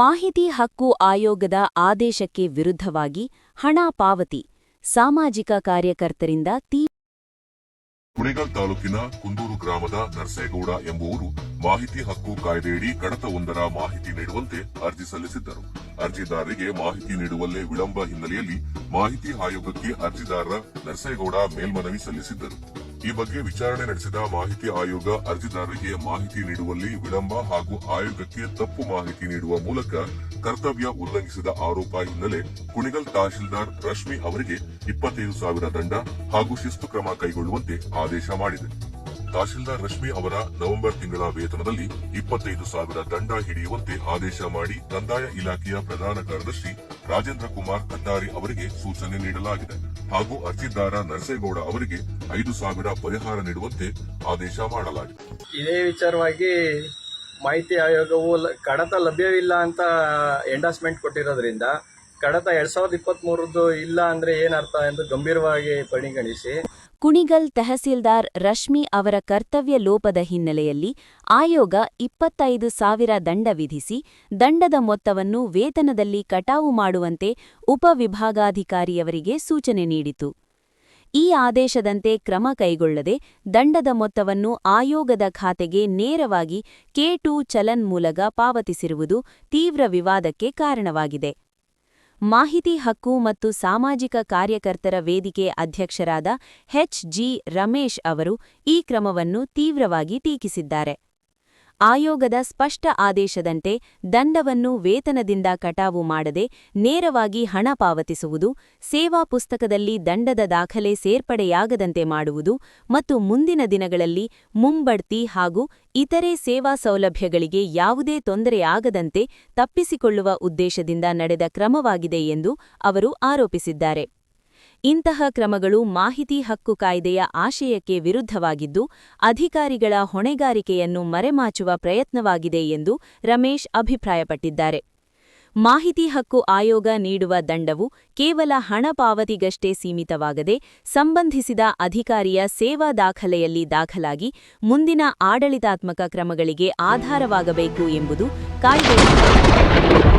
ಮಾಹಿತಿ ಹಕ್ಕು ಆಯೋಗದ ಆದೇಶಕ್ಕೆ ವಿರುದ್ಧವಾಗಿ ಹಣ ಪಾವತಿ, ಸಾಮಾಜಿಕ ಕಾರ್ಯಕರ್ತರಿಂದ ತೀವ್ರ ಕುಣಿಗಲ್ ತಾಲೂಕಿನ ಕುಂದೂರು ಗ್ರಾಮದ ನರಸೇಗೌಡ ಎಂಬುವರು ಮಾಹಿತಿ ಹಕ್ಕು ಕಾಯ್ದೆಯಡಿ ಕಡತವೊಂದರ ಮಾಹಿತಿ ನೀಡುವಂತೆ ಅರ್ಜಿ ಸಲ್ಲಿಸಿದ್ದರು. ಅರ್ಜಿದಾರರಿಗೆ ಮಾಹಿತಿ ನೀಡುವಲ್ಲೇ ವಿಳಂಬ ಹಿನ್ನೆಲೆಯಲ್ಲಿ ಮಾಹಿತಿ ಆಯೋಗಕ್ಕೆ ಅರ್ಜಿದಾರ ನರಸೇಗೌಡ ಮೇಲ್ಮನವಿ ಸಲ್ಲಿಸಿದ್ದರು. ಈ ಬಗ್ಗೆ ವಿಚಾರಣೆ ನಡೆಸಿದ ಮಾಹಿತಿ ಆಯೋಗ ಅರ್ಜಿದಾರರಿಗೆ ಮಾಹಿತಿ ನೀಡುವಲ್ಲಿ ವಿಳಂಬ ಹಾಗೂ ಆಯೋಗಕ್ಕೆ ತಪ್ಪು ಮಾಹಿತಿ ನೀಡುವ ಮೂಲಕ ಕರ್ತವ್ಯ ಉಲ್ಲಂಘಿಸಿದ ಆರೋಪ ಹಿನ್ನೆಲೆ ಕುಣಿಗಲ್ ತಹಶೀಲ್ದಾರ್ ರಶ್ಮಿ ಅವರಿಗೆ ಇಪ್ಪತ್ತೈದು ಸಾವಿರ ದಂಡ ಹಾಗೂ ಶಿಸ್ತು ಕ್ರಮ ಕೈಗೊಳ್ಳುವಂತೆ ಆದೇಶ ಮಾಡಿದೆ. ತಹಶೀಲ್ದಾರ್ ರಶ್ಮಿ ಅವರ ನವೆಂಬರ್ ತಿಂಗಳ ವೇತನದಲ್ಲಿ ಇಪ್ಪತ್ತೈದು ಸಾವಿರ ದಂಡ ಹಿಡಿಯುವಂತೆ ಆದೇಶ ಮಾಡಿ ಕಂದಾಯ ಇಲಾಖೆಯ ಪ್ರಧಾನ ಕಾರ್ಯದರ್ಶಿ ರಾಜೇಂದ್ರ ಕುಮಾರ್ ಕಂದಾರಿ ಅವರಿಗೆ ಸೂಚನೆ ನೀಡಲಾಗಿದೆ. ಹಾಗೂ ಅರ್ಜಿದಾರ ನರಸೇಗೌಡ ಅವರಿಗೆ ಐದು ಸಾವಿರ ಪರಿಹಾರ ನೀಡುವಂತೆ ಆದೇಶ ಮಾಡಲಾಗಿದೆ. ಇದೇ ವಿಚಾರವಾಗಿ ಮಾಹಿತಿ ಆಯೋಗವು ಕಡತ ಲಭ್ಯವಿಲ್ಲ ಅಂತ ಎಂಡಾಸ್ಮೆಂಟ್ ಕೊಟ್ಟಿರೋದ್ರಿಂದ ಕಡತ ಎರಡ್ ಸಾವಿರದ ಇಪ್ಪತ್ತ್ಮೂರದ್ದು ಇಲ್ಲ ಅಂದರೆ ಏನರ್ಥ ಎಂದು ಗಂಭೀರವಾಗಿ ಪರಿಗಣಿಸಿ. ಕುಣಿಗಲ್ ತಹಸೀಲ್ದಾರ್ ರಶ್ಮಿ ಅವರ ಕರ್ತವ್ಯ ಲೋಪದ ಹಿನ್ನೆಲೆಯಲ್ಲಿ ಆಯೋಗ ಇಪ್ಪತ್ತೈದು ಸಾವಿರ ದಂಡ ವಿಧಿಸಿ, ದಂಡದ ಮೊತ್ತವನ್ನು ವೇತನದಲ್ಲಿ ಕಟಾವು ಮಾಡುವಂತೆ ಉಪವಿಭಾಗಾಧಿಕಾರಿಯವರಿಗೆ ಸೂಚನೆ ನೀಡಿತು. ಈ ಆದೇಶದಂತೆ ಕ್ರಮ ಕೈಗೊಳ್ಳದೆ ದಂಡದ ಮೊತ್ತವನ್ನು ಆಯೋಗದ ಖಾತೆಗೆ ನೇರವಾಗಿ ಕೆ ಟು ಚಲನ್ ಮೂಲಕ ಪಾವತಿಸಿರುವುದು ತೀವ್ರ ವಿವಾದಕ್ಕೆ ಕಾರಣವಾಗಿದೆ. ಮಾಹಿತಿ ಹಕ್ಕು ಮತ್ತು ಸಾಮಾಜಿಕ ಕಾರ್ಯಕರ್ತರ ವೇದಿಕೆ ಅಧ್ಯಕ್ಷರಾದ ಹೆಚ್ ಜಿ ರಮೇಶ್ ಅವರು ಈ ಕ್ರಮವನ್ನು ತೀವ್ರವಾಗಿ ಟೀಕಿಸಿದ್ದಾರೆ. ಆಯೋಗದ ಸ್ಪಷ್ಟ ಆದೇಶದಂತೆ ದಂಡವನ್ನು ವೇತನದಿಂದ ಕಟಾವು ಮಾಡದೆ ನೇರವಾಗಿ ಹಣ ಪಾವತಿಸುವುದು, ಸೇವಾ ಪುಸ್ತಕದಲ್ಲಿ ದಂಡದ ದಾಖಲೆ ಸೇರ್ಪಡೆಯಾಗದಂತೆ ಮಾಡುವುದು ಮತ್ತು ಮುಂದಿನ ದಿನಗಳಲ್ಲಿ ಮುಂಬಡ್ತಿ ಹಾಗೂ ಇತರೆ ಸೇವಾ ಸೌಲಭ್ಯಗಳಿಗೆ ಯಾವುದೇ ತೊಂದರೆಯಾಗದಂತೆ ತಪ್ಪಿಸಿಕೊಳ್ಳುವ ಉದ್ದೇಶದಿಂದ ನಡೆದ ಕ್ರಮವಾಗಿದೆ ಎಂದು ಅವರು ಆರೋಪಿಸಿದ್ದಾರೆ. ಇಂತಹ ಕ್ರಮಗಳು ಮಾಹಿತಿ ಹಕ್ಕು ಕಾಯ್ದೆಯ ಆಶಯಕ್ಕೆ ವಿರುದ್ಧವಾಗಿದ್ದು, ಅಧಿಕಾರಿಗಳ ಹೊಣೆಗಾರಿಕೆಯನ್ನು ಮರೆಮಾಚುವ ಪ್ರಯತ್ನವಾಗಿದೆ ಎಂದು ರಮೇಶ್ ಅಭಿಪ್ರಾಯಪಟ್ಟಿದ್ದಾರೆ. ಮಾಹಿತಿ ಹಕ್ಕು ಆಯೋಗ ನೀಡುವ ದಂಡವು ಕೇವಲ ಹಣ ಪಾವತಿಗಷ್ಟೇ ಸೀಮಿತವಾಗದೆ, ಸಂಬಂಧಿಸಿದ ಅಧಿಕಾರಿಯ ಸೇವಾ ದಾಖಲೆಯಲ್ಲಿ ದಾಖಲಾಗಿ ಮುಂದಿನ ಆಡಳಿತಾತ್ಮಕ ಕ್ರಮಗಳಿಗೆ ಆಧಾರವಾಗಬೇಕು ಎಂಬುದು ಕಾಯ್ದೆಯ